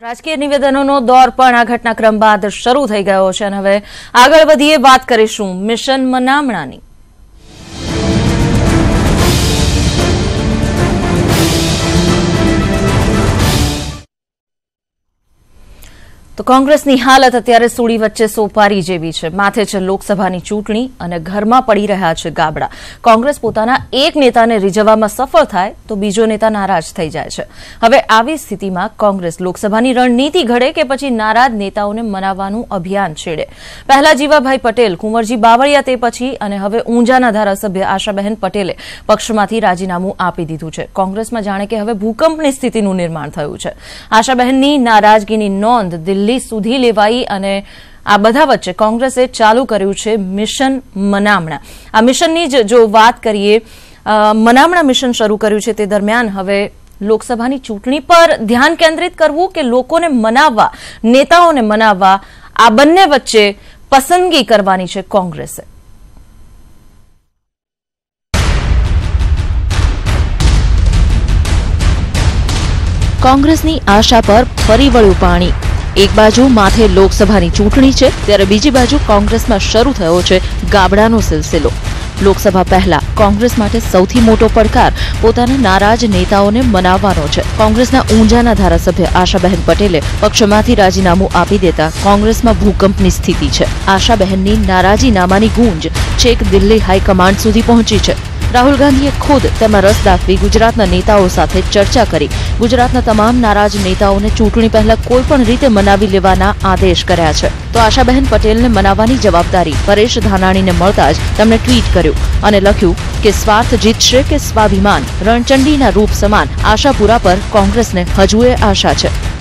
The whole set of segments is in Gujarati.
રાજકીય નિવેદનોનો દોર પણ આ ઘટનાક્રમ બાદ શરૂ થઈ ગયો છે અને હવે આગળ વધીએ વાત કરીશું મિશન મનામણાની. તો કોંગ્રેસની હાલત અત્યારે સુડી વચ્ચે સોપારી જેવી છે. માથે છે લોકસભાની ચૂંટણી અને ઘરમાં પડી રહ્યા છે ગાબડા. કોંગ્રેસ પોતાના એક નેતાને રીઝવવામાં સફળ થાય તો બીજો નેતા નારાજ થઈ જાય છે. હવે આવી સ્થિતિમાં કોંગ્રેસ લોકસભાની રણનીતિ ઘડે કે પછી નારાજ નેતાઓને મનાવવાનું અભિયાન છેડે. પહેલા જીવાભાઈ પટેલ, કુંવરજી બાવળિયા તે પછી અને હવે ઊંઝાના ધારાસભ્ય આશાબહેન પટેલે પક્ષમાંથી રાજીનામું આપી દીધું છે. કોંગ્રેસમાં જાણે કે હવે ભૂકંપની સ્થિતિનું નિર્માણ થયું છે. આશાબહેનની નારાજગીની નોંધ દિલ્હી સુધી લેવાઈ અને આ બધા વચ્ચે કોંગ્રેસે ચાલુ કર્યું છે મિશન મનામણા. આ મિશનની જ જો વાત કરીએ મનામણા મિશન શરૂ કર્યું છે તે દરમિયાન હવે લોકસભાની ચૂંટણી પર ધ્યાન કેન્દ્રિત કરવું કે લોકોને મનાવવા, નેતાઓને મનાવવા, આ બંને વચ્ચે પસંદગી કરવાની છે કોંગ્રેસે. કોંગ્રેસની આશા પર ફરી વળ્યું પાણી. એક બાજુ માથે લોકસભાની ચૂંટણી છે, ત્યારે બીજી બાજુ કોંગ્રેસમાં શરૂ થયો છે ગાબડાનો સિલસિલો. લોકસભા પહેલા કોંગ્રેસ માટે સૌથી મોટો પડકાર પોતાના નારાજ નેતાઓને મનાવવાનો છે. કોંગ્રેસના ઊંઝાના ધારાસભ્ય આશાબહેન પટેલે પક્ષમાંથી રાજીનામું આપી દેતા કોંગ્રેસમાં ભૂકંપની સ્થિતિ છે. આશાબહેનની નારાજીનામાની ગુંજ છેક દિલ્હી હાઈકમાન્ડ સુધી પહોંચી છે. રાહુલ ગાંધીએ ખુદ તેમાં રસ દાખવી ગુજરાતના નેતાઓ સાથે ચર્ચા કરી. ગુજરાતના તમામ નારાજ નેતાઓને ચૂંટણી પહેલા કોઈ પણ રીતે મનાવી લેવાના આદેશ કર્યા છે. તો આશાબહેન પટેલને મનાવવાની જવાબદારી પરેશ ધાનાણીને મળતા જ તેમણે ટ્વીટ કર્યું અને લખ્યું કે સ્વાર્થ જીતશે કે સ્વાભિમાન, રણચંડીના રૂપ સમાન આશાપુરા પર કોંગ્રેસને હજુએ આશા છે.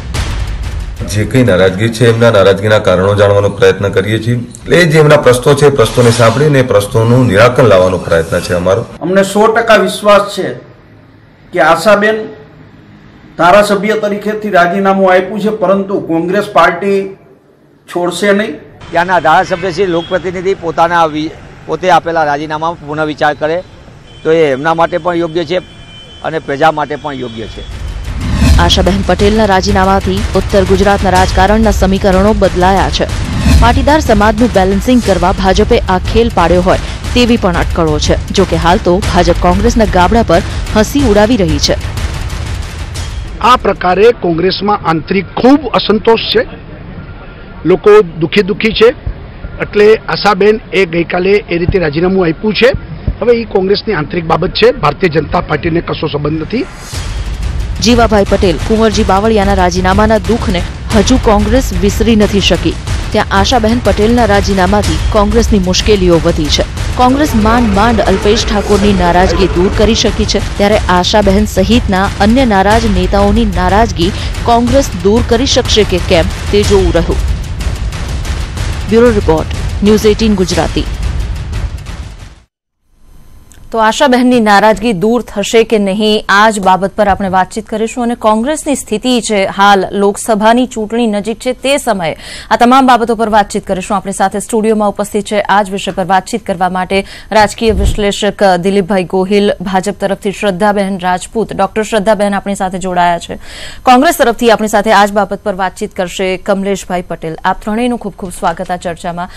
જે કંઈ નારાજગી છે એમના નારાજગીના કારણો જાણવાનો પ્રયત્ન કરીએ છીએ. એટલે એ જે એમના પ્રશ્નો છે એ પ્રશ્નોને સાંભળીને એ પ્રશ્નોનું નિરાકરણ લાવવાનો પ્રયત્ન છે અમારો. અમને સો ટકા વિશ્વાસ છે કે આશાબેન ધારાસભ્ય તરીકેથી રાજીનામું આપ્યું છે પરંતુ કોંગ્રેસ પાર્ટી છોડશે નહીં. ત્યાંના ધારાસભ્ય શ્રી લોકપ્રતિનિધિ પોતાના પોતે આપેલા રાજીનામા પુનઃ વિચાર કરે તો એ એમના માટે પણ યોગ્ય છે અને પ્રજા માટે પણ યોગ્ય છે. આશાબહેન પટેલના રાજીનામાથી ઉત્તર ગુજરાતના રાજકારણના સમીકરણો બદલાયા છે. પાટીદાર સમાજનું બેલેન્સિંગ કરવા ભાજપે આ ખેલ પાડ્યો હોય તેવી પણ અટકળો છે. જો કે હાલ તો ભાજપ કોંગ્રેસના ગાબડા પર હસી ઉડાવી રહી છે. આ પ્રકારે કોંગ્રેસમાં આંતરિક ખૂબ અસંતોષ છે. લોકો દુઃખી દુઃખી છે. એટલે આશાબેન એ ગઈકાલે એ રીતે રાજીનામું આપ્યું છે. હવે એ કોંગ્રેસની આંતરિક બાબત છે. ભારતીય જનતા પાર્ટીને કશો સંબંધ નથી. જીવાભાઈ પટેલ, કુંવરજી બાવળિયાના રાજીનામાના દુઃખને હજુ કોંગ્રેસ વિસરી નથી શકી. ત્યાં આશાબહેન પટેલના રાજીનામાથી કોંગ્રેસની મુશ્કેલીઓ વધી છે. કોંગ્રેસ માંડ માંડ અલ્પેશ ઠાકોરની નારાજગી દૂર કરી શકી છે. ત્યારે આશાબહેન સહિતના અન્ય નારાજ નેતાઓની નારાજગી કોંગ્રેસ દૂર કરી શકશે કે કેમ તે જોવું રહ્યું. Bureau report, news eighteen Gujarati. તો આશાબહેનની નારાજગી દૂર થશે કે નહીં, આ જ બાબત પર આપણે વાતચીત કરીશું અને કોંગ્રેસની સ્થિતિ છે હાલ લોકસભાની ચૂંટણી નજીક છે તે સમયે આ તમામ બાબતો પર વાતચીત કરીશું. આપણી સાથે સ્ટુડિયોમાં ઉપસ્થિત છે આ જ વિષય પર વાતચીત કરવા માટે રાજકીય વિશ્લેષક દિલીપભાઈ ગોહિલ, ભાજપ તરફથી શ્રદ્ધાબહેન રાજપૂત, ડોક્ટર શ્રદ્ધાબહેન આપણી સાથે જોડાયા છે. કોંગ્રેસ તરફથી આપણી સાથે આ જ બાબત પર વાતચીત કરશે કમલેશભાઈ પટેલ. આપ ત્રણેયનું ખૂબ ખૂબ સ્વાગત આ ચર્ચામાં.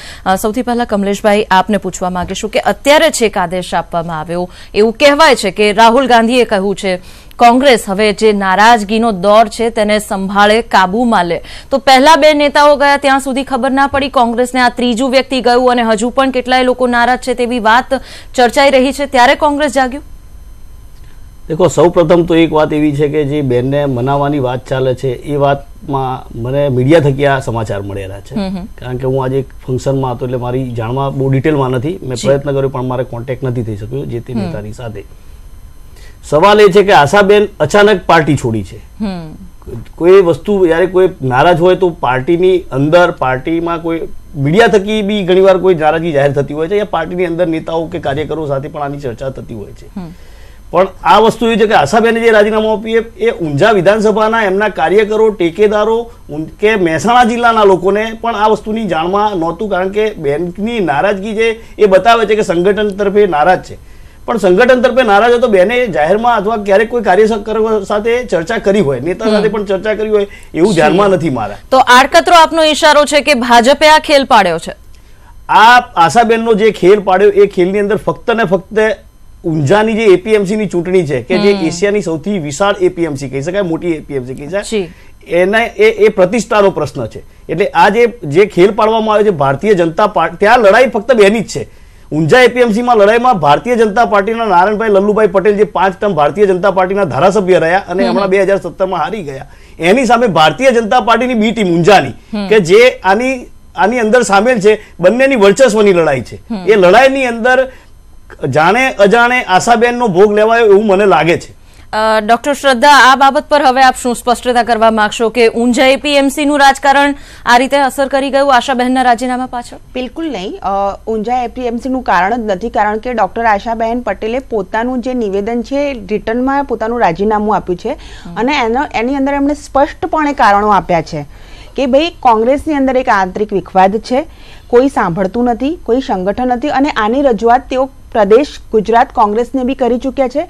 સૌથી પહેલા કમલેશભાઈ, આપને પૂછવા માંગીશું કે અત્યારે છેક આદેશ આપવામાં આવ્યો. એવું કહેવાય છે કે રાહુલ ગાંધીએ કહ્યું છે, કોંગ્રેસ હવે જે નારાજગીનો દોર છે તેને સંભાળે કાબૂમાં લે. તો પહેલા બે નેતાઓ ગયા, ત્યાં સુધી ખબર ના પડી કોંગ્રેસને આ ત્રીજું વ્યક્તિ ગયું અને હજુ પણ કેટલાય લોકો નારાજ છે તેવી વાત ચર્ચાઈ રહી છે. ત્યારે કોંગ્રેસ જાગ્યું? દેખો સૌ પ્રથમ તો એક વાત એવી છે કે જે બેનને મનાવવાની વાત ચાલે છે એ વાતમાં મને મીડિયા થકી આ સમાચાર મળેલા છે. કારણ કે હું આજે એક ફંક્શનમાં હતો એટલે મારી જાણમાં બહુ ડિટેલમાં નથી. મેં પ્રયત્ન કર્યો પણ મારે કોન્ટેક્ટ નથી થઈ શક્યો જે તે નેતાની સાથે. સવાલ એ છે કે આશાબેન અચાનક પાર્ટી છોડી છે. કોઈ વસ્તુ જ્યારે કોઈ નારાજ હોય તો પાર્ટીની અંદર પાર્ટીમાં કોઈ મીડિયા થકી બી ઘણીવાર કોઈ નારાજગી જાહેર થતી હોય છે યા પાર્ટીની અંદર નેતાઓ કે કાર્યકરો સાથે પણ આની ચર્ચા થતી હોય છે. પણ આ વસ્તુ એવી છે કે આશાબેને જે રાજીનામું આપ્યું એ ઊંઝા વિધાનસભાના એમના કાર્યકરો ટેકેદારો કે મહેસાણા જિલ્લાના લોકોને પણ આ વસ્તુની જાણમાં નહોતું કારણ કે બેનની નારાજગી છે એ બતાવે છે કે સંગઠન તરફે નારાજ છે. પણ સંગઠન તરફે નારાજ હતો બેને જાહેરમાં અથવા ક્યારેક કોઈ કાર્ય સાથે ચર્ચા કરી હોય નેતા સાથે પણ ચર્ચા કરી હોય એવું ધ્યાનમાં નથી મારા. તો આડકતરો આપનો ઈશારો છે કે ભાજપે આ ખેલ પાડ્યો છે? આ આશાબેનનો જે ખેલ પાડ્યો એ ખેલની અંદર ફક્ત ને ફક્ત ઊંઝાની જે એપીએમસી ની ચૂંટણી છે કે જે એશિયાની સૌથી વિશાળ એપીએમસી કહી શકાય મોટી એપીએમસી કહી શકાય એના એ એ પ્રતિષ્ઠાનો પ્રશ્ન છે. એટલે આ જે જે ખેલ પાડવામાં આવ્યો છે ભારતીય જનતા પાર્ટી ત્યાં લડાઈ ફક્ત બેની જ છે. ઊંઝા એપીએમસી માં લડાઈમાં ભારતીય જનતા પાર્ટીના નારાયણભાઈ લલ્લુભાઈ પટેલ જે પાંચ ટર્મ ભારતીય જનતા પાર્ટીના ધારાસભ્ય રહ્યા અને હમણાં બે હજાર સત્તરમાં હારી ગયા. એની સામે ભારતીય જનતા પાર્ટીની બી ટીમ ઊંઝાની કે જે આની આની અંદર સામેલ છે બંનેની વર્ચસ્વની લડાઈ છે. એ લડાઈની અંદર જાણે અજાણે આશાબેનનો ભોગ લેવાયો એવું મને લાગે છે. ડોક્ટર શ્રદ્ધા આ બાબત પર હવે આપ શું સ્પષ્ટતા કરવા માંગશો કે ઊંઝા એપીએમસી નું રાજકારણ આ રીતે અસર કરી ગયું આશાબહેનના રાજીનામા પાછળ? બિલકુલ નહીં. ઊંઝા એપીએમસીનું કારણ જ નથી કારણ કે ડોક્ટર આશાબહેન પટેલે પોતાનું જે નિવેદન છે રિટર્નમાં પોતાનું રાજીનામું આપ્યું છે. અને એનો એની અંદર એમણે સ્પષ્ટપણે કારણો આપ્યા છે કે ભાઈ કોંગ્રેસની અંદર એક આંતરિક વિખવાદ છે. કોઈ સાંભળતું નથી, કોઈ સંગઠન નથી અને આની રજૂઆત તેઓ પ્રદેશ ગુજરાત કોંગ્રેસને બી કરી ચૂક્યા છે.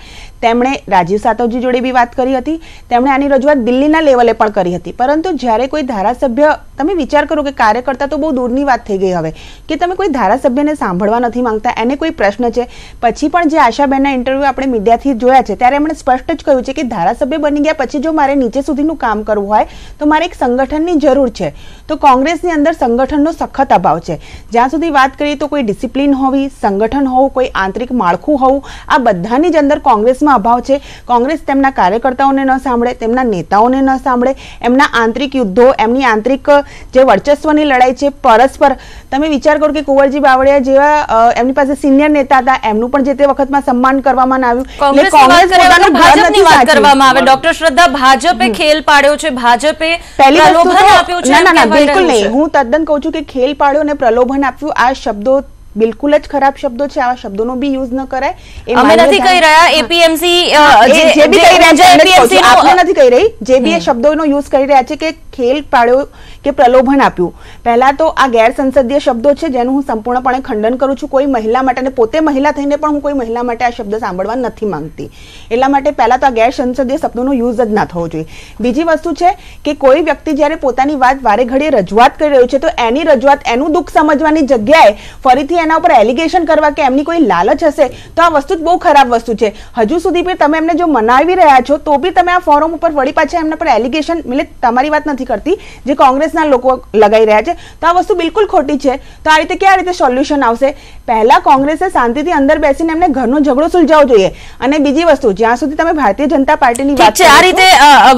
તેમણે રાજીવ સાતવજી જોડે બી વાત કરી હતી. તેમણે આની રજૂઆત દિલ્હીના લેવલે પણ કરી હતી. પરંતુ જ્યારે કોઈ ધારાસભ્ય, તમે વિચાર કરો કે કાર્યકર્તા તો બહુ દૂરની વાત થઈ ગઈ હવે, કે તમે કોઈ ધારાસભ્યને સાંભળવા નથી માંગતા, એને કોઈ પ્રશ્ન છે? પછી પણ જે આશાબેનના ઇન્ટરવ્યૂ આપણે મીડિયાથી જોયા છે, ત્યારે એમણે સ્પષ્ટ જ કહ્યું છે કે ધારાસભ્ય બની ગયા પછી જો મારે નીચે સુધીનું કામ કરવું હોય, તો મારે એક સંગઠનની જરૂર છે. તો કોંગ્રેસની અંદર સંગઠનનો સખત અભાવ છે. જ્યાં સુધી વાત કરીએ તો કોઈ ડિસિપ્લિન હોવી સંગઠન હોવું કોઈ આંતરિક માળખું હોવું આ બધાની જ અંદર કોંગ્રેસમાં અભાવ છે. કોંગ્રેસ તેમના કાર્યકર્તાઓને ન સાંભળે તેમના નેતાઓને ન સાંભળે એમના આંતરિક યુદ્ધો એમની આંતરિક જે વર્ચસ્વની લડાઈ છે પરસ્પર. તમે વિચાર કરો કે કુંવરજી બાવળિયા જેવા એમની પાસે સિનિયર નેતા હતા એમનું પણ જે તે વખતમાં સન્માન કરવામાં આવ્યું. કોંગ્રેસની વાત કરવામાં આવે. ડોક્ટર શ્રદ્ધા ભાજપે ખેલ પાડ્યો છે. ભાજપે પહેલી આપ્યું છે ના ના ના બિલકુલ નહીં. હું તદ્દન કહું છું કે ખેલ પાડ્યો અને પ્રલોભન આપ્યું. આ શબ્દો બિલકુલ જ ખરાબ શબ્દો છે. આવા શબ્દોનો બી યુઝ ન કરાય. એ અમે નથી કહી રહ્યા એપીએમસી જે બી કહી રહ્યા છે નું નથી કહી રહી. જે બી એ શબ્દોનો યુઝ કરી રહ્યા છે કે ખેલ પાડ્યો કે પ્રલોભન આપ્યું. પહેલા તો આ ગેરસંસદીય શબ્દો છે જેનું હું સંપૂર્ણપણે ખંડન કરું છું. કોઈ મહિલા માટે અને પોતે મહિલા થઈને પણ હું કોઈ મહિલા માટે આ શબ્દ સાંભળવા નથી માંગતી. એટલા માટે પહેલા તો આ ગેરસંસદીય શબ્દો શબ્દોનો યુઝ જ ના થવો જોઈએ. બીજી વસ્તુ છે કે કોઈ વ્યક્તિ જ્યારે પોતાની વાત વારે ઘડીએ રજૂઆત કરી રહ્યો છે તો એની રજૂઆત એનું દુઃખ સમજવાની જગ્યાએ ફરીથી એના ઉપર એલિગેશન કરવા કે એમની કોઈ લાલચ હશે તો આ વસ્તુ જ બહુ ખરાબ વસ્તુ છે. હજુ સુધી બી તમે એમને જો મનાવી રહ્યા છો તો બી તમે આ ફોરમ ઉપર વળી પાછા એમના પર એલિગેશન એટલે તમારી વાત નથી કરતી જે કોંગ્રેસના લોકો લગાઈ રહ્યા છે. તો આ વસ્તુ બિલકુલ ખોટી છે. તો આ રીતે કયા રીતે સોલ્યુશન આવશે? પહેલા કોંગ્રેસે શાંતિથી અંદર બેસીને એમને ઘરનો ઝઘડો સુલઝાવવો જોઈએ. અને બીજી વસ્તુ જ્યાં સુધી તમે ભારતીય જનતા પાર્ટીની વાત છે આ રીતે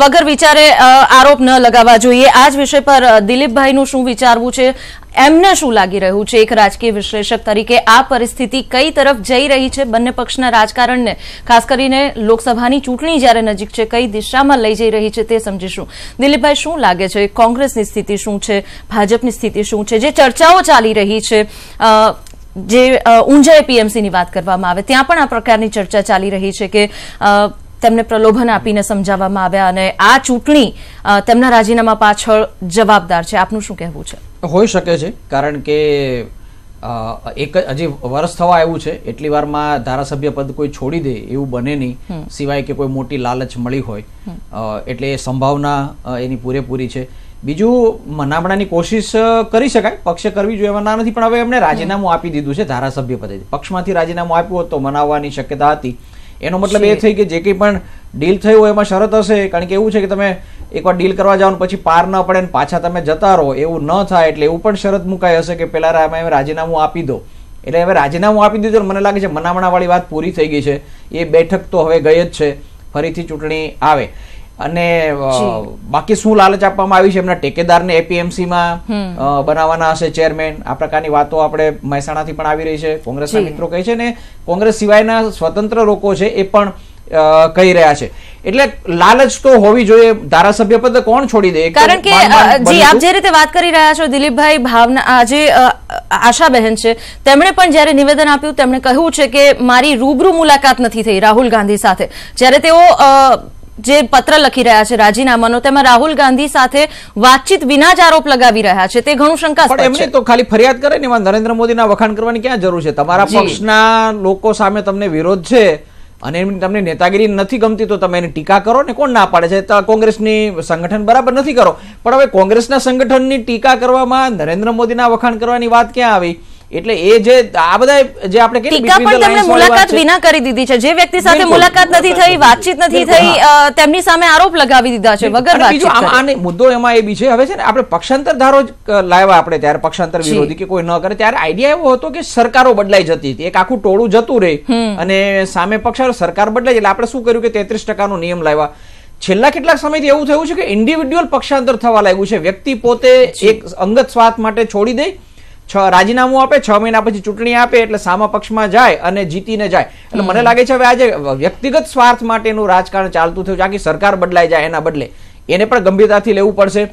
વગર વિચારે આરોપ ન લગાવવા જોઈએ. આ જ વિષય પર દિલીપભાઈનું શું વિચારવું છે? એમને શું લાગી રહ્યું છે? એક રાજકીય વિશ્લેષક તરીકે આ પરિસ્થિતિ કઈ તરફ જઈ રહી છે? બંને પક્ષના રાજકારણને, ખાસ કરીને લોકસભાની ચૂંટણી જ્યારે નજીક છે, કઈ દિશામાં લઈ જઈ રહી છે તે સમજીશું. દિલીપભાઈ, શું લાગે છે? કોંગ્રેસની સ્થિતિ શું છે? ભાજપની સ્થિતિ શું છે? જે ચર્ચાઓ ચાલી રહી છે જે ઊંઝા પીએમસીની વાત કરવામાં આવે, ત્યાં પણ આ પ્રકારની ચર્ચા ચાલી રહી છે કે તેમને પ્રલોભન આપીને સમજાવવામાં આવ્યા અને આ ચૂંટણી તેમના રાજીનામા પાછળ જવાબદાર છે. આપનું શું કહેવું છે? હોઈ શકે છે કારણ કે એક હજી વર્ષ થવા આવ્યું છે એટલી વારમાં ધારાસભ્ય પદ કોઈ છોડી દે એવું બને નહીં સિવાય કે કોઈ મોટી લાલચ મળી હોય. એટલે એ સંભાવના એની પૂરેપૂરી છે. બીજું મનામણાની કોશિશ કરી શકાય પક્ષે કરવી જોઈએ એમાં ના નથી પણ હવે એમણે રાજીનામું આપી દીધું છે ધારાસભ્ય પદેથી પક્ષમાંથી રાજીનામું આપ્યું હોત તો મનાવવાની શક્યતા હતી. એનો મતલબ એ થઈ કે જે કંઈ પણ ડીલ થયું હોય એમાં શરત હશે કારણ કે એવું છે કે તમે એકવાર ડીલ કરવા જાઓ પછી પાર ન પડે ને પાછા તમે જતા રહો એવું ન થાય એટલે એવું પણ શરત મુકાઈ હશે કે પેલા રામે રાજીનામું આપી દો. એટલે હવે રાજીનામું આપી દીધું મને લાગે છે મનામણા વાળી વાત પૂરી થઈ ગઈ છે. એ બેઠક તો હવે ગઈ જ છે. ફરીથી ચૂંટણી આવે. અને બાકી શું લાલચ આપવામાં આવી છે? એમના ટેકેદારને એપીએમસીમાં બનાવવાના હશે ચેરમેન. આ પ્રકારની વાતો આપણે મહેસાણાથી પણ આવી રહી છે. કોંગ્રેસના મિત્રો કહે છે ને કોંગ્રેસ સિવાયના સ્વતંત્ર લોકો છે એ પણ કહી રહ્યા છે. એટલે લાલચ તો હોવી જોઈએ. ધારાસભ્ય પદ કોણ છોડી દે? કારણ કે જી આપ. જે રીતે વાત કરી રહ્યા છો દિલીપભાઈ ભાવના આજે જે આશાબહેન છે તેમણે પણ જ્યારે નિવેદન આપ્યું તેમણે કહ્યું છે કે મારી રૂબરૂ મુલાકાત નથી થઈ રાહુલ ગાંધી સાથે. જ્યારે તેઓ જે પત્ર લખી રહ્યા છે રાજીનામાનો તેમાં રાહુલ ગાંધી સાથે વાતચીત વિના જ આરોપ લગાવી રહ્યા છે. તે ઘણું શંકા એમને તો ખાલી ફરિયાદ કરે ને એમાં નરેન્દ્ર મોદીના વખાણ કરવાની ક્યાં જરૂર છે? તમારા પક્ષના લોકો સામે તમને વિરોધ છે અને તમને નેતાગીરી નથી ગમતી તો તમે એની ટીકા કરો ને કોણ ના પાડે છે? કોંગ્રેસની સંગઠન બરાબર નથી કરો. પણ હવે કોંગ્રેસના સંગઠનની ટીકા કરવામાં નરેન્દ્ર મોદીના વખાણ કરવાની વાત ક્યાં આવી? એટલે એ જે આ બધા જે આપણે ટીકા પણ તેમણે મુલાકાત વિના કરી દીધી છે. જે વ્યક્તિ સાથે મુલાકાત નથી થઈ વાતચીત નથી થઈ તેમની સામે આરોપ લગાવી દીધા છે વગર વાતચીત આને મુદ્દો એમાં એ બી છે. હવે છે ને આપણે પક્ષાંતર ધારો લાવ્યા આપણે ત્યારે પક્ષાંતર વિરોધી કે કોઈ ન કરે ત્યારે આઈડિયા એવો હતો કે સરકારો બદલાઈ જતી હતી. એક આખું ટોળું જતું રહે અને સામે પક્ષ સરકાર બદલાય એટલે આપણે શું કર્યું કે તેત્રીસ ટકાનો નિયમ લાવ્યા. છેલ્લા કેટલાક સમયથી એવું થયું છે કે ઇન્ડિવિડ્યુઅલ પક્ષાંતર થવા લાગ્યું છે. વ્યક્તિ પોતે એક અંગત સ્વાર્થ માટે છોડી દે છ રાજીનામું આપે છ મહિના પછી ચૂંટણી આપે એટલે સામા પક્ષમાં જાય અને જીતીને જાય. એટલે મને લાગે છે હવે આજે વ્યક્તિગત સ્વાર્થ માટેનું રાજકારણ ચાલતું થયું છે આખી સરકાર બદલાઈ જાય એના બદલે. એને પણ ગંભીરતાથી લેવું પડશે.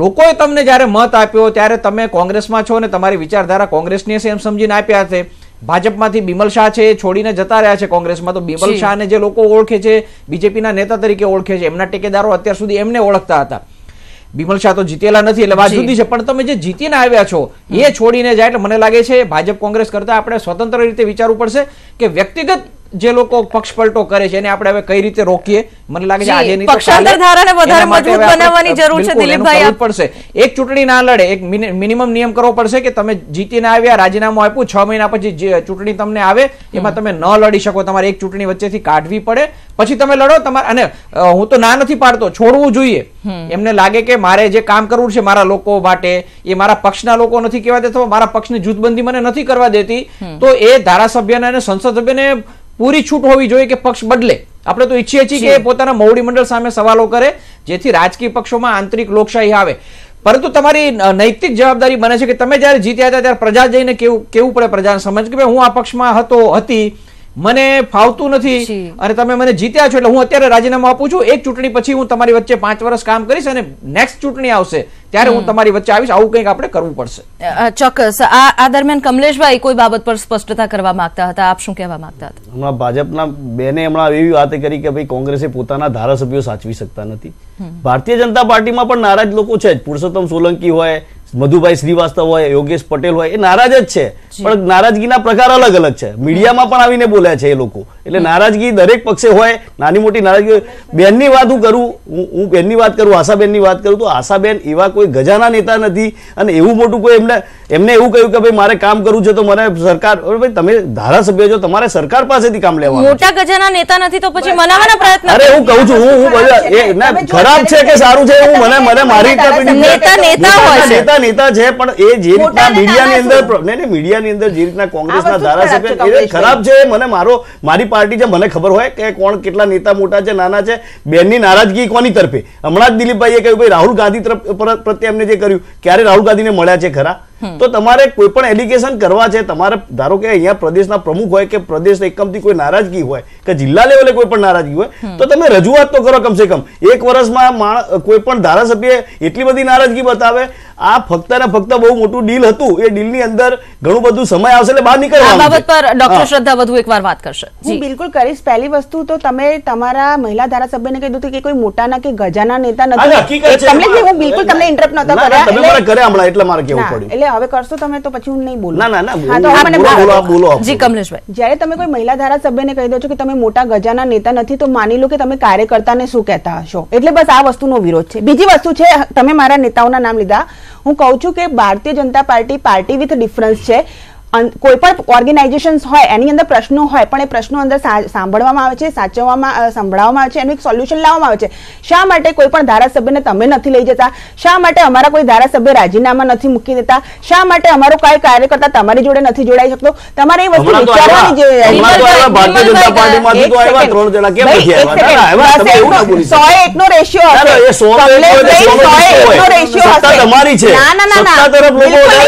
લોકોએ તમને જ્યારે મત આપ્યો ત્યારે તમે કોંગ્રેસમાં છો ને તમારી વિચારધારા કોંગ્રેસની હશે એમ સમજીને આપ્યા હશે ભાજપમાંથી બિમલ શાહ છે એ છોડીને જતા રહ્યા છે કોંગ્રેસમાં. તો બિમલ. શાહને જે લોકો ઓળખે છે બીજેપીના નેતા તરીકે ઓળખે છે એમના ટેકેદારો અત્યાર સુધી એમને ઓળખતા હતા. બિમલ શાહ તો જીતેલા નથી એટલે વાત જુદી છે. પણ તમે જે જીતીને આવ્યા છો એ છોડીને જાય એટલે મને લાગે છે ભાજપ કોંગ્રેસ કરતા આપણે સ્વતંત્ર રીતે વિચારવું પડશે કે વ્યક્તિગત જે લોકો પક્ષ પલટો કરે છે એને આપણે હવે કઈ રીતે રોકીએ? મને લાગે છે આજે પક્ષાંતર ધારાને વધારે મજબૂત બનાવવાની જરૂર છે, દિલીપભાઈ, પડશે. એક ચૂંટણી ના લડે એક મિનિમમ નિયમ કરવો પડશે કે તમે જીતીને આવ્યા રાજીનામું આપ્યું છ મહિના પછી ચૂંટણી તમને આવે એમાં તમે ન લડી શકો તમારે એક ચૂંટણી વચ્ચેથી કાઢવી પડે. પછી તમે લડો તમારે અને હું તો ના નથી પાડતો છોડવું જોઈએ. એમને લાગે કે મારે જે કામ કરવું છે મારા લોકો માટે એ મારા પક્ષના લોકો નથી કહેવા દેતા મારા પક્ષની જૂથબંધી મને નથી કરવા દેતી. તો એ ધારાસભ્યને અને સંસદ સભ્યને પૂરી છૂટ હોવી જોઈએ કે પક્ષ બદલે. આપણે તો ઈચ્છીએ છીએ કે પોતાના મોવડી મંડળ સામે સવાલો કરે જેથી રાજકીય પક્ષોમાં આંતરિક લોકશાહી આવે. પરંતુ તમારી નૈતિક જવાબદારી બને છે કે તમે જ્યારે જીત્યા હતા ત્યારે પ્રજા જઈને કેવું કેવું પડે પ્રજાને સમજ કે ભાઈ હું આ પક્ષમાં હતો હતી. મને ફાવતું નથી અને તમે મને જીત્યા છો એટલે હું અત્યારે રાજીનામું આપું છું. એક ચૂંટણી પછી હું તમારી વચ્ચે પાંચ વર્ષ કામ કરીશ અને નેક્સ્ટ ચૂંટણી આવશે ત્યારે હું તમારી વચ્ચે આવીશ. આવું કંઈક આપણે કરવું પડશે. ચોક્કસ. આ આ દરમિયાન કમલેશભાઈ કોઈ બાબત પર સ્પષ્ટતા કરવા માંગતા હતા? આપ શું કહેવા માંગતા હતા? હમણાં ભાજપના બેને હમણાં એવી વાત કરી કે ભાઈ કોંગ્રેસે પોતાના ધારાસભ્યો સાચવી શકતા નથી. ભારતીય જનતા પાર્ટીમાં પણ નારાજ લોકો છે જ. પુરુષોત્તમ સોલંકી હોય મધુભાઈ શ્રીવાસ્તવ હોય યોગેશ પટેલ હોય એ નારાજ જ છે. પણ નારાજગીના પ્રકાર અલગ અલગ છે. મીડિયામાં પણ આવીને બોલ્યા છે એ લોકો. એટલે નારાજગી દરેક પક્ષે હોય નાની મોટી નારાજગી હોય. બેનની વાત હું કરું હું હું બેનની વાત કરું આશાબેનની વાત કરું તો આશાબેન એવા કોઈ ગજાના નેતા નથી અને એવું મોટું કોઈ એમને એમને એવું કહ્યું કે ભાઈ મારે કામ કરવું છે તો મને સરકાર ભાઈ તમે ધારાસભ્ય છો તમારે સરકાર પાસેથી કામ લેવાનું મોટા ગજાના નેતા નથી તો પછી મનાવવાના પ્રયત્ન અરે હું કહું છું હું હું એ ના ખરાબ છે કે સારું છે હું મને મને મારી. નેતા નેતા હોય છે. નેતા નેતા છે પણ એ જે રીતના મીડિયાની અંદર નહીં મીડિયાની અંદર જે રીતના કોંગ્રેસના ધારાસભ્ય એ ખરાબ છે મને મારો મારી પાર્ટી છે, મને ખબર હોય કે કોણ કેટલા નેતા મોટા છે, નાના છે, બેનની નારાજગી કોની તરફે? હમણાં જ દિલીપભાઈએ કહ્યું, ભાઈ, રાહુલ ગાંધી તરફ પ્રત્યે એમને જે કર્યું, ક્યારે રાહુલ ગાંધીને મળ્યા છે ખરા? તો તમારે કોઈ પણ એલિગેશન કરવા છે તમારે ધારો કે અહીંયા પ્રદેશના પ્રમુખ હોય કે પ્રદેશ એકમથી કોઈ નારાજગી હોય કે જિલ્લા લેવલે કોઈ પણ નારાજગી હોય તો તમે રજૂઆત તો કરો કમસે કમ. એક વર્ષમાં કોઈ પણ ધારાસભ્ય એટલી બધી નારાજગી બતાવે આ ફક્ત ને ફક્ત બહુ મોટું ડીલ હતું એ ડીલની અંદર ઘણું બધું સમય આવશે એટલે બહાર નીકળવાનું બાબત પર ડોક્ટર શ્રદ્ધા વધુ એકવાર વાત કરશે. હું બિલકુલ કરીશ. પહેલી વસ્તુ તો તમે તમારા મહિલા ધારાસભ્યને કહી દીધું કે કોઈ મોટાના કે ગજાના નેતા નથી. તમને હું બિલકુલ તમને ઇન્ટરપ્ટ નતો ના, ના, કર્યા. તમે મને એટલે- હમણાં એટલે મારે કેવું પડ્યું? એટલે હવે કરશો તમે તો પછી હું નહીં બોલું. ના ના ના તો મને બોલો જી કમલેશભાઈ. જ્યારે તમે કોઈ મહિલા ધારાસભ્યને કહી દો છો કે તમે મોટા ગજાના નેતા નથી તો માની લો કે તમે કાર્યકર્તાને શું કહેતા હશો? એટલે બસ આ વસ્તુનો વિરોધ છે. બીજી વસ્તુ છે તમે મારા નેતાઓના નામ લીધા. હું કહું છું કે Bharatiya Janata Party party with difference છે. કોઈ પણ ઓર્ગેનાઇઝેશન્સ હોય એની અંદર પ્રશ્નો હોય પણ એ પ્રશ્નો અંદર સાંભળવામાં આવે છે સાચવવામાં સંભળાવવામાં આવે છે એનું એક સોલ્યુશન લાવવામાં આવે છે. શા માટે કોઈ પણ ધારાસભ્યને તમે નથી લઈ જતા? શા માટે અમારા કોઈ ધારાસભ્ય રાજીનામા નથી મૂકી દેતા? શા માટે અમારો કઈ કાર્યકર્તા તમારી જોડે નથી જોડાઈ શકતો? તમારે એ વસ્તુ વિચારવાની સો રેશિયો એક નો હશે. ના ના ના.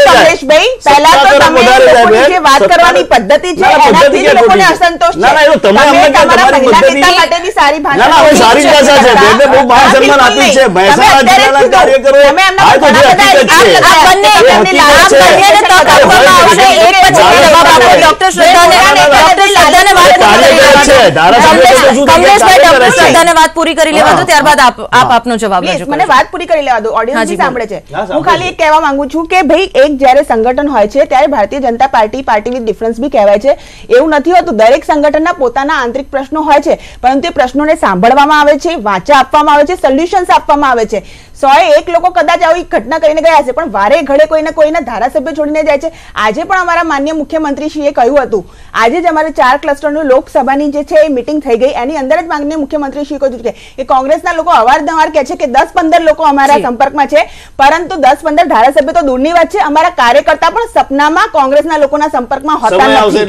કમલેશભાઈ. પહેલા તો તમે સાહેબ, જે વાત કરવાની પદ્ધતિ છે ના, ના, એનાથી લોકોને ક્યાં છે? ના, ના, છે તમે તમે અમને તમારી પદ્ધતિ- માટેની સારી ભાષા ના, ના, સારી ભાષા છે. બેને બહુ મહાન સન્માન આપ્યું છે. મહેસાણા જિલ્લાના કીધું. કાર્યકરોએ તમે આ તો જે હકીકત છે. આ બંને એ લાભ છે. તક આપવામાં આવશે. એક પછી જવાબ આપો. ડોક્ટર શ્રદ્ધાને ડોક્ટર શ્રદ્ધાને વાત પૂરી કરી કાર્યકર છે. લેવા દો. ધારાસભ્ય તો શું થાય કે કમલેશભાઈ કાર્યકર છે. શ્રદ્ધાને વાત પૂરી કરી લેવા દો ત્યારબાદ આપ આપ આપનો જવાબ રજૂ મને વાત પૂરી કરી લેવા દો ઓડિયન્સ સાંભળે છે હું ખાલી એક કહેવા માંગુ છું કે ભાઈ એક જ્યારે સંગઠન હોય છે ત્યારે Bharatiya Janata Party party with difference બી કહેવાય છે. એવું નથી હોતું દરેક સંગઠનના પોતાના આંતરિક પ્રશ્નો હોય છે પરંતુ એ પ્રશ્નોને સાંભળવામાં આવે છે વાંચા આપવામાં આવે છે સોલ્યુશન્સ આપવામાં આવે છે. સોએ એક લોકો કદાચ આવી ઘટના કરીને ગયા છે પણ વારે ઘડે કોઈને કોઈના ધારાસભ્ય છોડીને જાય છે. આજે પણ અમારા માન્ય મુખ્યમંત્રીશ્રીએ કહ્યું હતું આજે જ અમારે ચાર ક્લસ્ટરનું લોકસભાની જે છે એ મિટિંગ થઈ ગઈ એની અંદર જ માન્ય મુખ્યમંત્રીશ્રીએ કહ્યું છે કે કોંગ્રેસના લોકો અવારનવાર કહે છે કે દસ પંદર લોકો અમારા સંપર્કમાં છે પરંતુ દસ પંદર ધારાસભ્ય તો દૂરની વાત છે. અમારા કાર્યકર્તા પણ સપનામાં કોંગ્રેસના લોકોના સંપર્કમાં હોતા નથી.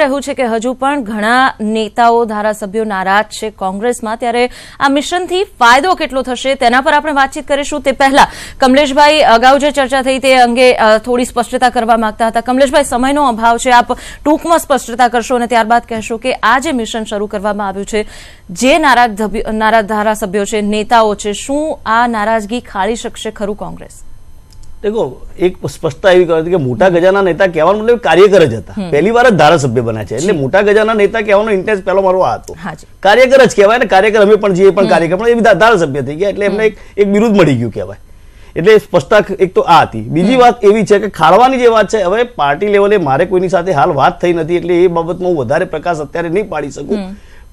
રહ્યું છે કે હજુ પણ ઘણા નેતાઓ ધારાસભ્યો નારાજ છે કોંગ્રેસમાં. ત્યારે આ મિશનથી ફાયદો કેટલો થશે તેના પર આપણે વાતચીત કરીશું. તે પહેલા કમલેશભાઈ અગાઉ જે ચર્ચા થઈ તે અંગે થોડી સ્પષ્ટતા કરવા માંગતા હતા. કમલેશભાઈ સમયનો અભાવ છે. આપ ટૂંકમાં સ્પષ્ટતા કરશો અને ત્યારબાદ કહેશો કે આ જે મિશન શરૂ કરવામાં આવ્યું છે જે નારાજ નારાજ ધારાસભ્યો છે નેતાઓ છે શું આ નારાજગી ખાળી શકશે ખરું કોંગ્રેસ? દેખો એક સ્પષ્ટતા એવી કરી કે મોટા ગજાના નેતા કહેવાનો મતલબ કાર્યકર જ હતા. પહેલી વાર જ ધારાસભ્ય બન્યા છે. એટલે મોટા ગજાના નેતા કહેવાનો ઇન્ટેન્સ પહેલો મારો આ હતો. કાર્યકર જ કહેવાય ને કાર્યકર અમે પણ જે પણ કાર્યકર પણ એ ધારાસભ્ય થઈ ગયા. એટલે એમને એક એક બિરુદ મળી ગયું કહેવાય. એટલે સ્પષ્ટતા એક તો આ હતી. બીજી વાત એવી છે કે ખાળવાની જે વાત છે હવે પાર્ટી લેવલે મારે કોઈની સાથે હાલ વાત થઈ નથી એટલે એ બાબતમાં હું વધારે પ્રકાશ અત્યારે નહીં પાડી શકું.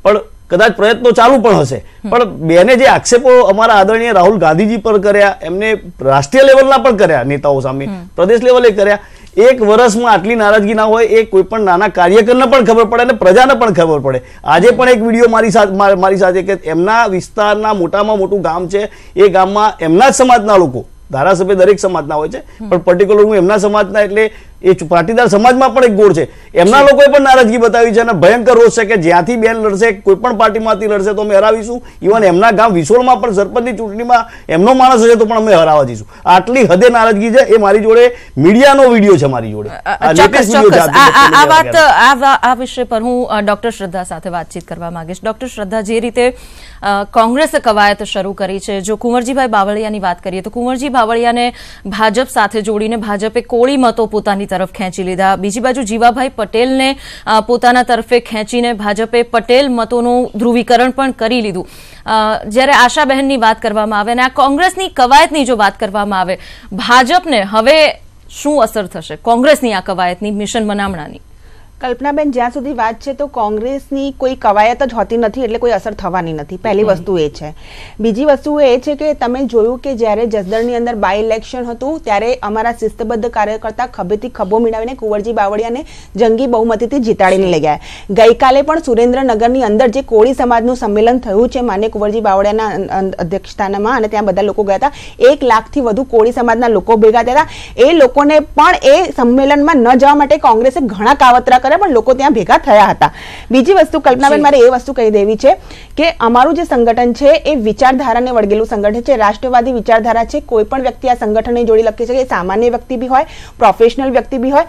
પણ કદાચ પ્રયત્નો ચાલુ પણ હશે. પણ બેને જે આક્ષેપો અમારા આદરણીય રાહુલ ગાંધીજી પર કર્યા એમને રાષ્ટ્રીય લેવલના પણ કર્યા નેતાઓ સામે પ્રદેશ લેવલે કર્યા. એક વર્ષમાં આટલી નારાજગી ના હોય એ કોઈ પણ નાના કાર્યકરને પણ ખબર પડે અને પ્રજાને પણ ખબર પડે. આજે પણ એક વીડિયો મારી સાથે મારી સાથે કે એમના વિસ્તારના મોટામાં મોટું ગામ છે એ ગામમાં એમના જ સમાજના લોકો ધારાસભ્ય દરેક સમાજના હોય છે પણ પર્ટિક્યુલર હું એમના સમાજના એટલે એ પાટીદાર સમાજમાં પણ એક ગોળ છે. એમના લોકોએ પણ નારાજગી બતાવી છે અને ભયંકર રોષ છે કે જ્યાંથી બેન લડશે કોઈ પણ પાર્ટીમાંથી લડશે તો અમે હરાવીશું. ઇવન એમના ગામ વિસોળમાં પણ સરપંચની ચૂંટણીમાં એમનો માણસ હશે તો પણ અમે હરાવા દઈશું આટલી હદે નારાજગી છે એ મારી જોડે મીડિયાનો વીડિયો છે મારી જોડે. આ વાત આ વિષય પર હું ડોક્ટર શ્રદ્ધા સાથે વાતચીત કરવા માંગીશ. ડોક્ટર શ્રદ્ધા જે રીતે કોંગ્રેસે કવાયત શરૂ કરી છે જો કુંવરજીભાઈ બાવળિયાની વાત કરીએ તો કુંવરજી બાવળિયાને ભાજપ સાથે જોડીને ભાજપે કોળી મતો પોતાની તરફ ખેંચી લીધા. બીજી બાજુ જીવાભાઈ પટેલને પોતાના તરફે ખેંચીને ભાજપે પટેલ મતોનું ધ્રુવીકરણ પણ કરી લીધું. જ્યારે આશાબહેનની વાત કરવામાં આવે અને આ કોંગ્રેસની કવાયતની જો વાત કરવામાં આવે, ભાજપને હવે શું અસર થશે? કોંગ્રેસની આ કવાયતની મિશન બનામણાની કલ્પનાબેન જ્યાં સુધી વાત છે તો કોંગ્રેસની કોઈ કવાયત જ હોતી નથી એટલે કોઈ અસર થવાની નથી. પહેલી વસ્તુ એ છે. બીજી વસ્તુ એ છે કે તમે જોયું કે જ્યારે જસદણની અંદર બાય ઇલેક્શન હતું ત્યારે અમારા શિસ્તબદ્ધ કાર્યકર્તા ખભેથી ખભો મિલાવીને કુંવરજી બાવળિયાને જંગી બહુમતીથી જીતાડીને લઈ ગયા. ગઈકાલે પણ સુરેન્દ્રનગરની અંદર જે કોળી સમાજનું સંમેલન થયું છે માન્ય કુંવરજી બાવળિયાના અધ્યક્ષતાનામાં અને ત્યાં બધા લોકો ગયા હતા એક લાખથી વધુ કોળી સમાજના લોકો ભેગા થયા હતા. એ લોકોને પણ એ સંમેલનમાં ન જવા માટે કોંગ્રેસે ઘણા કાવતરા કર્યા પણ લોકો ત્યાં ભેગા થયા હતા. બીજી વસ્તુ કલ્પનાબેન મારે એ વસ્તુ કહી દેવી છે કે અમારું જે સંગઠન છે એ વિચારધારાને વળગેલું સંગઠન છે. રાષ્ટ્રવાદી વિચારધારા છે. કોઈ પણ વ્યક્તિ આ સંગઠનને જોડી લખી શકે. સામાન્ય વ્યક્તિ બી હોય પ્રોફેશનલ વ્યક્તિ બી હોય.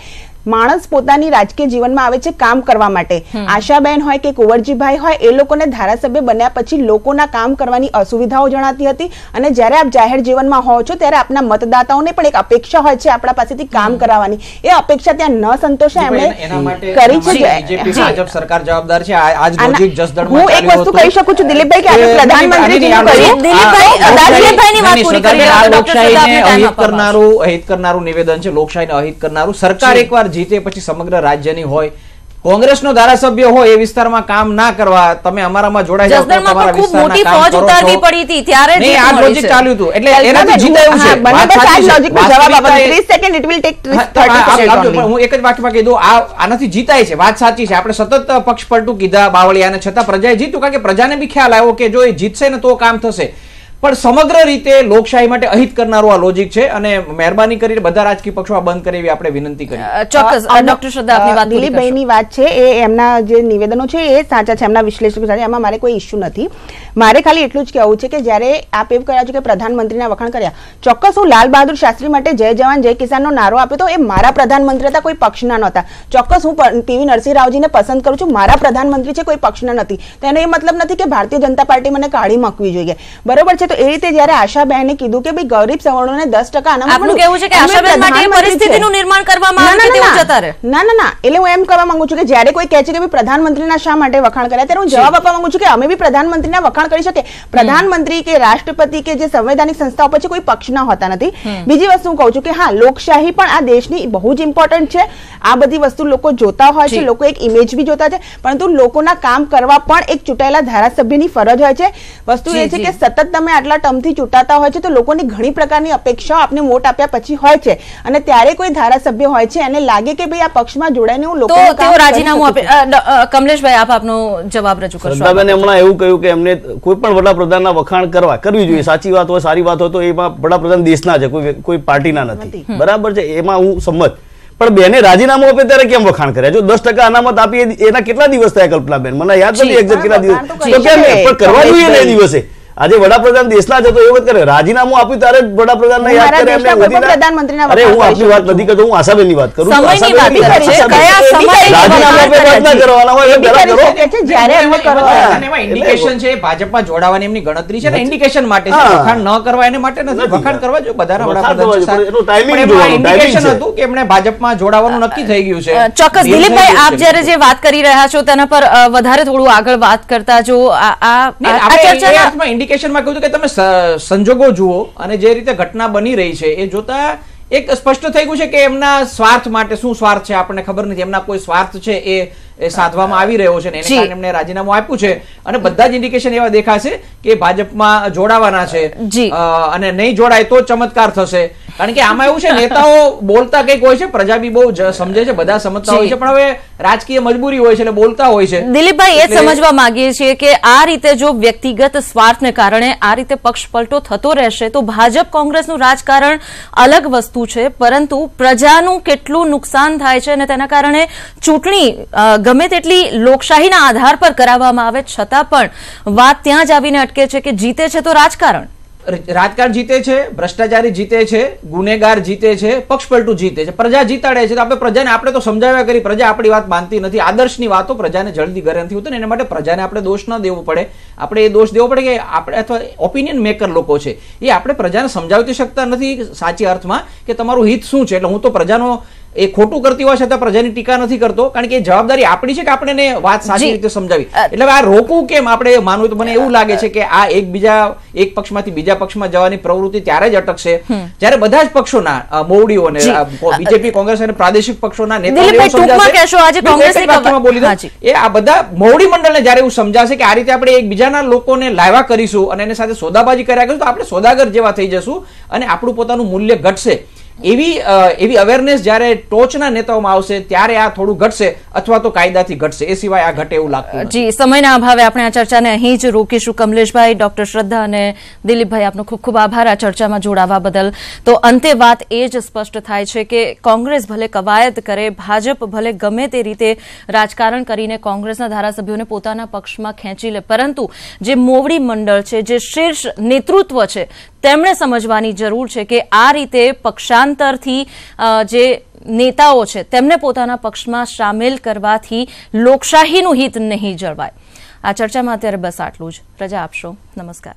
માણસ પોતાની રાજકીય જીવનમાં આવે છે કામ કરવા માટે. આશાબેન હોય કે કુંવરજીભાઈ હોય એ લોકોને ધારાસભ્ય બન્યા પછી લોકોના કામ કરવાની અસુવિધાઓ જણાતી હતી અને જ્યારે આપ જાહેર જીવનમાં હો છો ત્યારે આપના મતદાતાઓને પણ એક અપેક્ષા હોય છે આપણા પાસેથી કામ કરાવવાની. એ અપેક્ષા ત્યાં ન સંતોષે એમણે કરી છે. ભાજપ સરકાર જવાબદાર છે. આજ લોજિક જસદણમાં હું એક વસ્તુ કહી શકું છું દિલીપભાઈ કે આપણે પ્રધાનમંત્રી કર્યું. દિલીપભાઈ, વાત પૂરી કરી. ડોક્ટર લોકશાહીને અહિત કરનારું અહિત કરનારું નિવેદન છે લોકશાહીને અહિત કરનારું સરકાર એકવાર જીતે પછી સમગ્ર રાજ્યની હોય કોંગ્રેસનો ધારાસભ્ય હોય એ વિસ્તારમાં કામ ના કરવા તમે અમારામાં જોડાઈ જાવ તમારા વિસ્તારના કામ કરો ઉતારવી પડી હતી, ત્યારે નહીં, આ લોજિક ચાલ્યું હતું. એટલે એનાથી જીતાયું છે. હા, બંને આ સાચી. લોજિકનો જવાબ આપો. 30 સેકન્ડ ઇટ વિલ ટેક 30 હા, તો આ- 30 આ- સેકન્ડ આવજો, only. પણ હું એક જ વાક્યમાં કીધું આ આનાથી જીતાય છે. વાત સાચી છે. આપણે સતત પક્ષ પલટું કીધા બાવળિયાને. છતાં પ્રજાએ જીત્યું. કારણ કે પ્રજાને બી ખ્યાલ આવ્યો કે જો એ જીતશે ને તો કામ થશે. પણ સમગ્ર રીતે લોકશાહી માટે અહિત કરનારો આ લોજિક છે અને મહેરબાની કરીને બધા રાજકીય પક્ષો આ બંધ કરે એવી આપણે વિનંતી કરી ચોક્કસ. ડોક્ટર શ્રદ્ધા આપની વાત દિલીપભાઈની વાત છે એ એમના જે નિવેદનો છે એ સાચા છે એમના વિશ્લેષકો સાથે. એમાં મારે કોઈ ઇશ્યુ નથી. મારે ખાલી એટલું જ કહેવું છે કે જ્યારે આપ એવું કર્યા છો કે પ્રધાનમંત્રીના વખાણ કર્યા ચોક્કસ હું લાલ બહાદુર શાસ્ત્રી માટે જય જવાન જય કિસાનનો નારો આપ્યો તો એ મારા પ્રધાનમંત્રી હતા કોઈ પક્ષના નહોતા. ચોક્કસ હું પીવી નરસિંહ રાવજીને પસંદ કરું છું. મારા પ્રધાનમંત્રી છે કોઈ પક્ષના નથી. તેનો એ મતલબ નથી કે ભારતીય જનતા પાર્ટી મને કાઢી મૂકવી જોઈએ. બરોબર છે? તો એ રીતે જ્યારે આશાબહેને કીધું કે ભાઈ ગરીબ સવર્ણોને દસ ટકા અનામત આપનું છે કે આશાબેન માટે એ પ્રધાનમંત્રી છે. પરિસ્થિતિનું નિર્માણ કરવામાં આવે ના, ના, જતા રહે? ના ના ના. એટલે હું એમ કહેવા માંગુ છું કે જ્યારે કોઈ કહે છે કે ભાઈ પ્રધાનમંત્રીના શા માટે વખાણ કર્યા ત્યારે હું જવાબ આપવા માંગુ છું કે અમે બી પ્રધાનમંત્રીના વખાણ કરી શકીએ. પ્રધાનમંત્રી કે રાષ્ટ્રપતિ કે જે સંવૈધાનિક સંસ્થાઓ પછી કોઈ પક્ષના હોતા નથી. બીજી વસ્તુ હું કહું છું કે હા લોકશાહી પણ આ દેશની બહુ જ ઇમ્પોર્ટન્ટ છે. આ બધી વસ્તુ લોકો જોતા હોય છે લોકો એક ઇમેજ બી જોતા છે. પરંતુ લોકોના કામ કરવા પણ એક ચૂંટાયેલા ધારાસભ્યની ફરજ હોય છે. વસ્તુ એ છે કે સતત તમે આટલા ટર્મથી ચૂંટાતા હોય છે તો લોકોની ઘણી પ્રકારની અપેક્ષાઓ આપને વોટ આપ્યા પછી હોય છે. અને ત્યારે કોઈ ધારાસભ્ય હોય છે અને લાગે કે ભાઈ આ પક્ષમાં જોડાઈને હું કરી રાજીનામું આપે કમલેશભાઈ આપ આપનો જવાબ રજૂ કરશો. શ્રદ્ધાબેને હમણાં એવું કહ્યું કે એમને કોઈ પણ વડાપ્રધાનના વખાણ કરવા કરવી જોઈએ. સાચી વાત હોય સારી વાત હોય તો એમાં વડાપ્રધાન દેશના છે કોઈ કોઈ પાર્ટીના નથી. બરાબર છે? એમાં હું સંમત. પણ બેને રાજીનામું આપે ત્યારે કેમ વખાણ કર્યા? જો દસ ટકા અનામત આપી એ- એના કેટલા દિવસ થયા કલ્પનાબેન? મને યાદ નથી એક્ઝેક્ટ કેટલા દિવસ. તો તો કેમ પણ કરવા જોઈએ ને દિવસે? આજે વડાપ્રધાન દેશના છે તો એ વખત કરે રાજીનામું આપ્યું ત્યારે વડાપ્રધાન વડાપ્રધાનને યાદ કરે એમને પ્રધાનમંત્રીના અરે હું આપની વાત નથી કરતો હું આશાબેનની વાત કરું છું. સમયની આશાબેન વાત કરે છે. કયા સમયે રાજીનામું વાત ના કરવાના હોય એ પહેલા કરી કરો છે જ્યારે હા. અને એમાં ઇન્ડિકેશન છે ભાજપમાં જોડાવાની એમની ગણતરી છે ને ઇન્ડિકેશન માટે છે વખાણ ન કરવા એને માટે નથી નથી. વખાણ કરવા જોઈએ બધાના વડાપ્રધાન કરવા છે જોઈએ, પણ એનું timing પણ એમાં જોવાનું, timing indication છે. હતું કે એમણે ભાજપમાં જોડાવાનું નક્કી થઈ ગયું છે ચોક્કસ દિલીપભાઈ આપ. જ્યારે જે વાત કરી રહ્યા છો તેના પર વધારે થોડું આગળ વાત કરતા જો આ આ- નહીં, ઇન્ડિકેશનમાં કહ્યું કે તમે સંજોગો જુઓ અને જે રીતે ઘટના બની રહી છે એ જોતા એક સ્પષ્ટ થઈ ગયું છે કે એમના સ્વાર્થ માટે શું સ્વાર્થ છે આપણને ખબર નથી. એમના કોઈ સ્વાર્થ છે એ એ સાધવામાં આવી રહ્યો છે એને કારણે એમને રાજીનામું આપ્યું છે. અને બધા જ ઇન્ડિકેશન એવા દેખાશે કે ભાજપમાં જોડાવાના છે. અને નહીં જોડાય તો ચમત્કાર થશે. કારણ કે આમાં એવું છે નેતાઓ બોલતા કંઈક હોય છે પ્રજા બી બહુ સમજે છે બધા સમજતા હોય છે પણ હવે રાજકીય મજબૂરી હોય છે એટલે બોલતા હોય છે. દિલીપભાઈ એ સમજવા માંગીએ છીએ કે આ રીતે જો વ્યક્તિગત સ્વાર્થને કારણે આ રીતે પક્ષપલટો થતો રહેશે તો ભાજપ કોંગ્રેસનું રાજકારણ અલગ વસ્તુ છે પરંતુ પ્રજાનું કેટલું નુકસાન થાય છે અને તેના કારણે ચૂંટણી ગમે તેટલી લોકશાહીના આધાર પર કરાવવામાં આવે છતાં પણ વાત ત્યાં જ આવીને અટકે છે કે જીતે છે તો રાજકારણ. રાજકારણ જીતે છે, ભ્રષ્ટાચારી જીતે છે, ગુનેગાર જીતે છે, પક્ષપલટું જીતે છે. પ્રજા જીતાડે છે, તો આપણે પ્રજાને આપણે તો સમજાવ્યા કરી પ્રજા આપણી વાત માનતી નથી. આદર્શની વાતો પ્રજાને જલ્દી ઘરે નથી હોતી એના માટે પ્રજાને આપણે દોષ ન દેવો પડે. આપણે એ દોષ દેવો પડે કે આપણે અથવા ઓપિનિયન મેકર લોકો છે. એ આપણે પ્રજાને સમજાવી શકતા નથી સાચી અર્થમાં કે તમારું હિત શું છે? એટલે હું તો પ્રજાનો એ ખોટું કરતી હોવા છતાં પ્રજાની ટીકા નથી કરતો કારણ કે જવાબદારી આપણી છે કે આપણે વાત સાચી રીતે સમજાવી? એટલે આ રોકવું કેમ? આપણે માનવું તો મને એવું લાગે છે કે આ એકબીજા એક પક્ષમાંથી બીજા પક્ષમાં જવાની પ્રવૃત્તિ ત્યારે જ અટકશે. જ્યારે બધા જ પક્ષોના મોવડીઓ અને બીજેપી કોંગ્રેસ અને પ્રાદેશિક પક્ષોના વાક્યમાં બોલી. એ આ બધા મોવડી મંડળને જ્યારે એવું સમજાશે કે આ રીતે આપણે એકબીજાના લોકોને લાવ્યા કરીશું અને એની સાથે સોદાબાજી કર્યા કરીશું તો આપણે સોદાગર જેવા થઈ જશું અને આપણું પોતાનું મૂલ્ય ઘટશે. એવી એવી અવેરનેસ જ્યારે ટોચના નેતાઓમાં આવશે, ત્યારે આ થોડું ઘટશે અથવા તો કાયદાથી ઘટશે. એ સિવાય આ ઘટે એવું લાગતું જી, સમયના અભાવે આપણે આ ચર્ચાને અહીં જ રોકીશું. કમલેશભાઈ, ડોક્ટર શ્રદ્ધા અને દિલીપભાઈ, આપનો ખૂબ ખૂબ આભાર આ ચર્ચામાં જોડાવા બદલ. તો અંતે વાત એ જ સ્પષ્ટ થાય છે કે કોંગ્રેસ ભલે કવાયત કરે, ભાજપ ભલે ગમે તે રીતે રાજકારણ કરીને કોંગ્રેસના ધારાસભ્યોને પોતાના પક્ષમાં ખેંચી લે, પરંતુ જે મોવડી મંડળ છે, જે શીર્ષ નેતૃત્વ છે, તેમણે સમજવાની જરૂર છે કે આ રીતે પક્ષાંતરથી અ, જે નેતાઓ છે તેમને પોતાના પક્ષમાં સામેલ કરવાથી લોકશાહીનું હિત નહીં જળવાય. આ ચર્ચામાં અત્યારે બસ આટલું જ. રજા આપશો. નમસ્કાર.